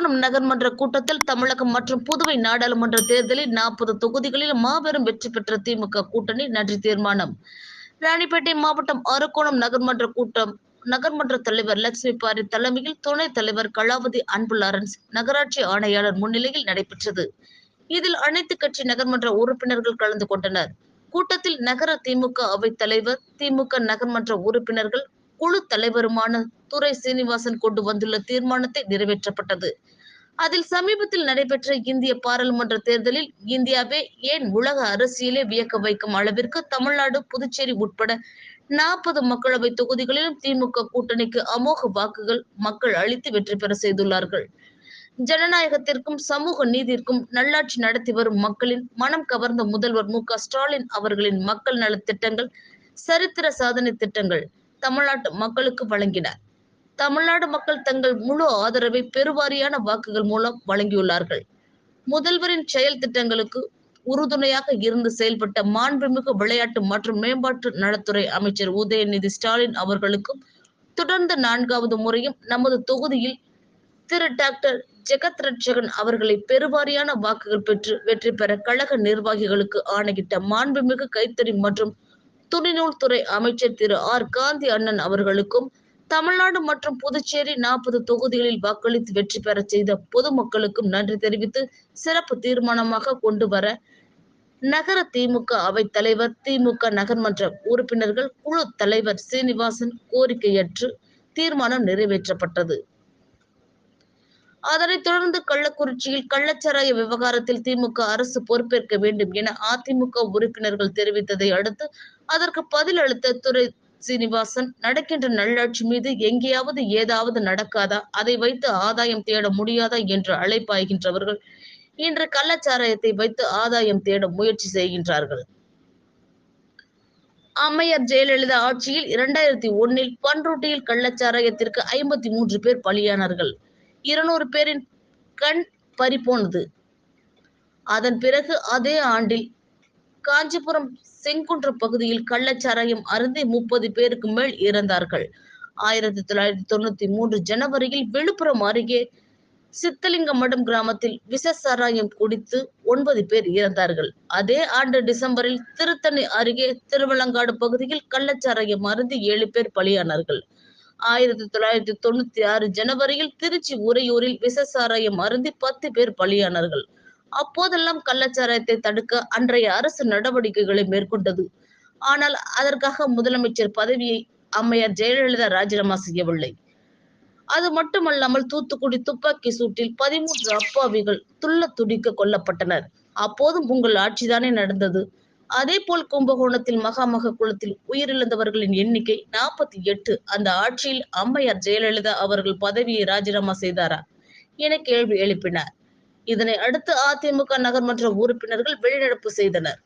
அரக்கோணம் நகர்மன்ற கூட்டத்தில் தமிழகம் மற்றும் புதுவை நாடாளுமன்ற தேர்தலில் நாற்பது தொகுதிகளில் மாபெரும் வெற்றி பெற்ற திமுக கூட்டணி நன்றி தீர்மானம். ராணிப்பேட்டை மாவட்டம் அரக்கோணம் நகர்மன்ற கூட்டம் நகர்மன்ற தலைவர் லட்சுமி பாரி தலைமையில் துணைத் தலைவர் கலாவதி அன்பு லாரன்ஸ் நகராட்சி ஆணையாளர் முன்னிலையில் நடைபெற்றது. இதில் அனைத்து கட்சி நகர்மன்ற உறுப்பினர்கள் கலந்து கொண்டனர். கூட்டத்தில் நகர திமுக அவைத் தலைவர் திமுக நகர்மன்ற உறுப்பினர்கள் குழு தலைவருமான துரை சீனிவாசன் கொண்டு வந்துள்ள தீர்மானத்தை நிறைவேற்றப்பட்டது. அதில் சமீபத்தில் நடைபெற்ற இந்திய பாராளுமன்ற தேர்தலில் இந்தியாவே ஏன் உலக அரசியலே வியக்க வைக்கும் அளவிற்கு தமிழ்நாடு புதுச்சேரி உட்பட நாற்பது மக்களவை தொகுதிகளிலும் திமுக கூட்டணிக்கு அமோக வாக்குகள் மக்கள் அளித்து வெற்றி பெற செய்துள்ளார்கள். ஜனநாயகத்திற்கும் சமூக நீதிற்கும் நல்லாட்சி நடத்தி வரும் மக்களின் மனம் கவர்ந்த முதல்வர் மு க ஸ்டாலின் அவர்களின் மக்கள் நலத்திட்டங்கள் சரித்திர சாதனை திட்டங்கள் தமிழ்நாட்டு மக்களுக்கு வழங்கினார் தமிழ்நாடு மக்கள் தங்கள் முழு ஆதரவை பெருவாரியான வாக்குகள் மூலம் வழங்கியுள்ளார்கள். முதல்வரின் செயல் திட்டங்களுக்கு உறுதுணையாக இருந்து செயல்பட்ட மாண்புமிகு விளையாட்டு மற்றும் மேம்பாட்டு நலத்துறை அமைச்சர் உதயநிதி ஸ்டாலின் அவர்களுக்கும் தொடர்ந்து நான்காவது முறையும் நமது தொகுதியில் திரு. டாக்டர். ஜெகத் ரட்சகன் அவர்களை பெருவாரியான வாக்குகள் பெற்று வெற்றி பெற கழக நிர்வாகிகளுக்கு ஆணையிட்ட மாண்புமிகு கைத்தறி மற்றும் துணிநூல் துறை அமைச்சர் திரு ஆர். காந்தி அண்ணன் அவர்களுக்கும் தமிழ்நாடு மற்றும் புதுச்சேரி நாற்பது தொகுதிகளில் வாக்களித்து வெற்றி பெற செய்த பொதுமக்களுக்கும் நன்றி தெரிவித்து சிறப்பு தீர்மானமாக கொண்டு வர நகர திமுக அவைத் தலைவர் திமுக நகர்மன்ற உறுப்பினர்கள் குழு தலைவர் சீனிவாசன் கோரிக்கையற்று தீர்மானம் நிறைவேற்றப்பட்டது. அதனைத் தொடர்ந்து கள்ளக்குறிச்சியில் கள்ளச்சாராய விவகாரத்தில் திமுக அரசு பொறுப்பேற்க வேண்டும் என அதிமுக உறுப்பினர்கள் தெரிவித்ததை அடுத்து அதற்கு பதில் அளித்த துறை சீனிவாசன் நடக்கின்ற நல்லாட்சி மீது எங்கேயாவது ஏதாவது நடக்காதா? அதை வைத்து ஆதாயம் தேட முடியாதா? என்று அழைப்பாய்கின்றவர்கள் இன்று கள்ளச்சாராயத்தை வைத்து ஆதாயம் தேட முயற்சி செய்கின்றார்கள். அம்மையார் ஜெயலலிதா ஆட்சியில் இரண்டாயிரத்தி ஒன்னில் பன்ருட்டியில் கள்ளச்சாராயத்திற்கு ஐம்பத்தி மூன்று பேர் பலியானார்கள். இருநூறு பேரின் கண் பறிபோனது அதன் பிறகு அதே ஆண்டில் காஞ்சிபுரம் செங்குன்ற பகுதியில் கள்ளச்சாராயம் அருந்தி முப்பது பேருக்கு மேல் இறந்தார்கள். ஆயிரத்தி தொள்ளாயிரத்தி தொண்ணூத்தி மூன்று ஜனவரியில் விழுப்புரம் அருகே சித்தலிங்கமடம் கிராமத்தில் விஷ சாராயம் குடித்து ஒன்பது பேர் இறந்தார்கள். அதே ஆண்டு டிசம்பரில் திருத்தணி அருகே திருவலங்காடு பகுதியில் கள்ளச்சாராயம் அருந்தி ஏழு பேர் பலியானார்கள். ஆயிரத்தி தொள்ளாயிரத்தி தொண்ணூத்தி ஆறு ஜனவரியில் திருச்சி உறையூரில் விசசாராயம் அருந்தி பத்து பேர் பலியானார்கள். அப்போதெல்லாம் கள்ளச்சாராயத்தை தடுக்க அன்றைய அரசு நடவடிக்கைகளை மேற்கொண்டது. ஆனால் அதற்காக முதலமைச்சர் பதவியை அம்மையார் ஜெயலலிதா ராஜினாமா செய்யவில்லை. அது மட்டுமல்லாமல் தூத்துக்குடி துப்பாக்கி சூட்டில் பதிமூன்று அப்பாவிகள் துள்ள துடிக்க கொல்லப்பட்டனர். அப்போதும் உங்கள் ஆட்சிதானே நடந்தது? அதே போல் கும்பகோணத்தில் மகாமக குளத்தில் உயிரிழந்தவர்களின் எண்ணிக்கை நாற்பத்தி எட்டு. அந்த ஆட்சியில் அம்மையார் ஜெயலலிதா அவர்கள் பதவியை ராஜினாமா செய்தாரா? என கேள்வி எழுப்பினார். இதனை அடுத்து அதிமுக நகர்மன்ற உறுப்பினர்கள் வெளிநடப்பு செய்தனர்.